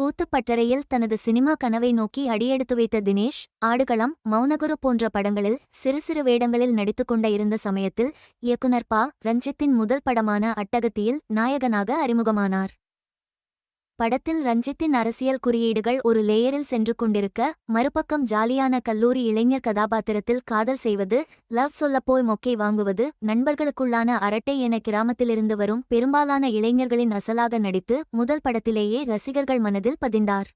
கூத்துப்பட்டறையில் தனது சினிமா கனவை நோக்கி அடியெடுத்து வைத்த தினேஷ் ஆடுகளம் மௌனகுரு போன்ற படங்களில் சிறு சிறு வேடங்களில் நடித்துக்கொண்ட இருந்த சமயத்தில் இயக்குனர் பா. ரஞ்சித்தின் முதல் படமான அட்டகத்தியில் நாயகனாக அறிமுகமானார். படத்தில் ரஞ்சித்தின் அரசியல் குறியீடுகள் ஒரு லேயரில் சென்று கொண்டிருக்க மறுபக்கம் ஜாலியான கல்லூரி இளைஞர் கதாபாத்திரத்தில் காதல் செய்வது லவ் சொல்லப்போய் மொக்கை வாங்குவது நண்பர்களுக்குள்ளான அரட்டை என கிராமத்திலிருந்து வரும் பெரும்பாலான இளைஞர்களின் அசலாக நடித்து முதல் படத்திலேயே ரசிகர்கள் மனதில் பதிந்தார்.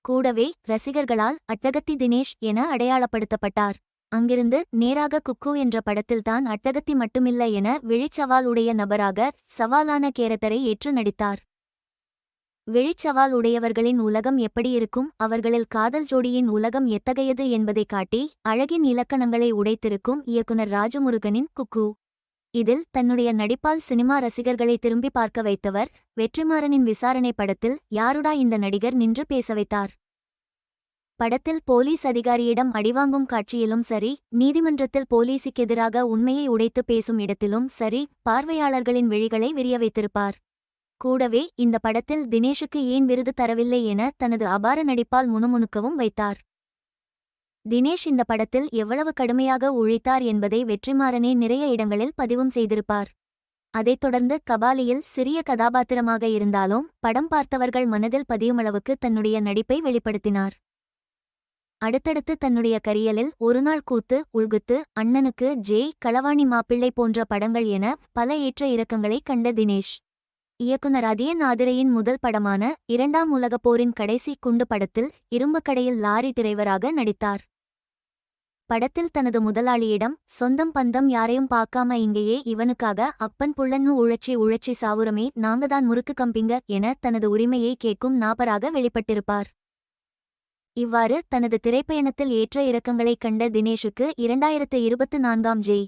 கூடவே ரசிகர்களால் அட்டகத்தி தினேஷ் என அடையாளப்படுத்தப்பட்டார். அங்கிருந்து நேராக குக்கு என்ற படத்தில்தான் அட்டகத்தி மட்டுமில்ல என விழிச்சவால் உடைய நபராக சவாலான கேரக்டரை ஏற்று நடித்தார். வெளிச்சவால் உடையவர்களின் உலகம் எப்படி இருக்கும்? அவர்களில் காதல் ஜோடியின் உலகம் எத்தகையது என்பதை காட்டி அழகின் இலக்கணங்களை உடைத்திருக்கும் இயக்குனர் ராஜமுருகனின் குக்கு. இதில் தன்னுடைய நடிப்பால் சினிமா ரசிகர்களை திரும்பி பார்க்க வைத்தவர் வெற்றிமாறனின் விசாரணை படத்தில் யாருடா இந்த நடிகர் நின்று பேச வைத்தார்? படத்தில் போலீஸ் அதிகாரியிடம் அடிவாங்கும் காட்சியிலும் சரி நீதிமன்றத்தில் போலீஸுக்கெதிராக உண்மையை உடைத்து பேசும் இடத்திலும் சரி பார்வையாளர்களின் விழிகளை விரிய வைத்திருப்பார். கூடவே இந்த படத்தில் தினேஷுக்கு ஏன் விருது தரவில்லை என தனது அபார நடிப்பால் முணுமுணுக்கவும் வைத்தார். தினேஷ் இந்த படத்தில் எவ்வளவு கடுமையாக உழைத்தார் என்பதை வெற்றிமாறனே நிறைய இடங்களில் பதிவும் செய்திருப்பார். அதைத் தொடர்ந்து கபாலியில் சிறிய கதாபாத்திரமாக இருந்தாலும் படம் பார்த்தவர்கள் மனதில் பதியுமளவுக்கு தன்னுடைய நடிப்பை வெளிப்படுத்தினார். அடுத்தடுத்து தன்னுடைய கரியலில் ஒருநாள் கூத்து உள்குத்து அண்ணனுக்கு ஜெய் களவாணி மாப்பிள்ளை போன்ற படங்கள் என பல ஏற்ற இறக்கங்களை கண்ட தினேஷ். இயக்குனர் அதே நாதிரையின் முதல் படமான இரண்டாம் உலகப் போரின் கடைசி குண்டு படத்தில் இரும்புக் கடையில் லாரி டிரைவராக நடித்தார். படத்தில் தனது முதலாளியிடம் சொந்தம் பந்தம் யாரையும் பார்க்காம இங்கேயே இவனுக்காக அப்பன் புள்ளன்னு உழைச்சி உழைச்சி சாவுரமே நாங்கதான் முறுக்கு கம்பிங்க என தனது உரிமையை கேட்கும் நாபராக வெளிப்பட்டிருப்பார். இவ்வாறு தனது திரைப்பயணத்தில் ஏற்ற இறக்கங்களைக் கண்ட தினேஷுக்கு இரண்டாயிரத்து இருபத்து நான்காம் ஜெய்.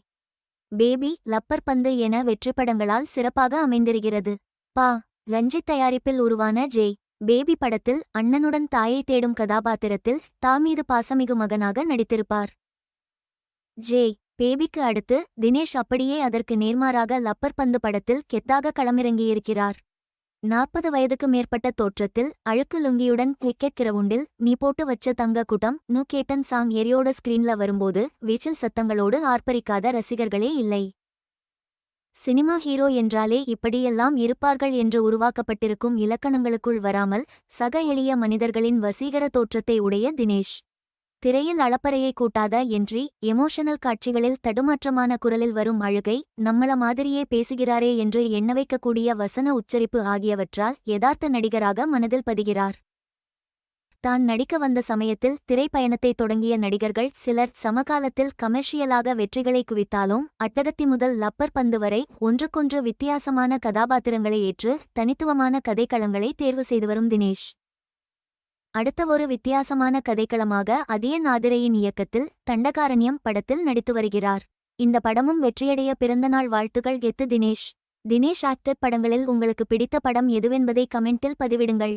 பேபி லப்பர் பந்து என வெற்றிப்படங்களால் சிறப்பாக அமைந்திருக்கிறது. பா ரஞ்சித் தயாரிப்பில் உருவான ஜெய் பேபி படத்தில் அண்ணனுடன் தாயை தேடும் கதாபாத்திரத்தில் தாமீது பாசமிகு மகனாக நடித்திருப்பார். ஜெய் பேபிக்கு அடுத்து தினேஷ் அப்படியே அதற்கு நேர்மாறாக லப்பர் பந்து படத்தில் கெத்தாக களமிறங்கியிருக்கிறார். நாற்பது வயதுக்கு மேற்பட்ட தோற்றத்தில் அழுக்கு லுங்கியுடன் கிரிக்கெட் கிரவுண்டில் நீ போட்டு வச்ச தங்க கூட்டம் நூ கேட்டன் சாங் எரியோட ஸ்கிரீன்ல வரும்போது வீச்சல் சத்தங்களோடு ஆர்ப்பரிக்காத ரசிகர்களே இல்லை. சினிமா ஹீரோ என்றாலே இப்படியெல்லாம் இருப்பார்கள் என்று உருவாக்கப்பட்டிருக்கும் இலக்கணங்களுக்குள் வராமல் சக எளிய மனிதர்களின் வசீகர தோற்றத்தை உடைய தினேஷ். திரையில் அளப்பறையை கூட்டாத என்றி எமோஷனல் காட்சிகளில் தடுமாற்றமான குரலில் வரும் அழுகை நம்மள மாதிரியே பேசுகிறாரே என்று எண்ண வைக்கக்கூடிய வசன உச்சரிப்பு ஆகியவற்றால் யதார்த்த நடிகராக மனதில் பதிகிறார். தான் நடிக்க வந்த சமயத்தில் திரைப்பயணத்தை தொடங்கிய நடிகர்கள் சிலர் சமகாலத்தில் கமர்ஷியலாக வெற்றிகளை குவித்தாலும் அட்டகத்தி முதல் லப்பர் பந்து வரை ஒன்றுக்கொன்று வித்தியாசமான கதாபாத்திரங்களை ஏற்று தனித்துவமான கதைக்களங்களை தேர்வு செய்து வரும் தினேஷ். அடுத்த ஒரு வித்தியாசமான கதைக்களமாக அதே நாதிரையின் இயக்கத்தில் தண்டகாரண்யம் படத்தில் நடித்து வருகிறார். இந்த படமும் வெற்றியடைய பிறந்தநாள் வாழ்த்துகள் கெத்து தினேஷ். தினேஷ் ஆக்டர் படங்களில் உங்களுக்கு பிடித்த படம் எதுவென்பதை கமெண்டில் பதிவிடுங்கள்.